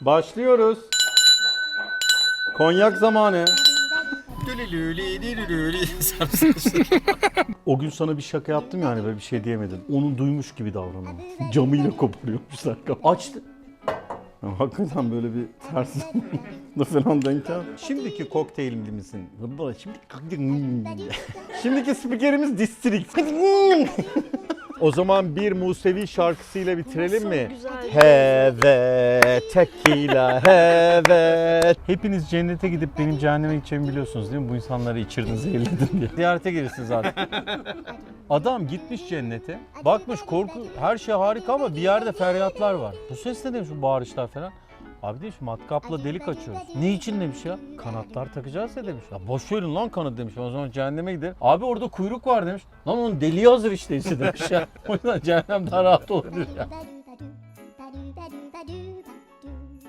Başlıyoruz. Konyak zamanı. O gün sana bir şaka yaptım yani böyle bir şey diyemedin. Onu duymuş gibi davranıyor. Camıyla koparıyormuşlar. Açtı. Ya Hakikaten böyle bir ters da falan denk gel. Şimdiki kokteylimizin şimdi Şimdiki spikerimiz District. O zaman bir Musevi şarkısıyla bitirelim mi? Evet, tequila, evet. Hepiniz cennete gidip benim cehenneme gideceğimi biliyorsunuz değil mi? Bu insanları içirdin, zehirledin diye. Ziyarete gelirsiniz artık. Adam gitmiş cennete. Bakmış korku, her şey harika ama bir yerde feryatlar var. Bu ses ne demiş bu bağırışlar falan. Abi demiş matkapla delik açıyoruz. Ne için demiş ya? Kanatlar takacağız ya demiş. Ya boş verin lan kanat demiş. O zaman cehenneme gider. Abi orada kuyruk var demiş. Lan onun deliği hazır işte işte demiş ya. O yüzden cehennem daha rahat olur ya.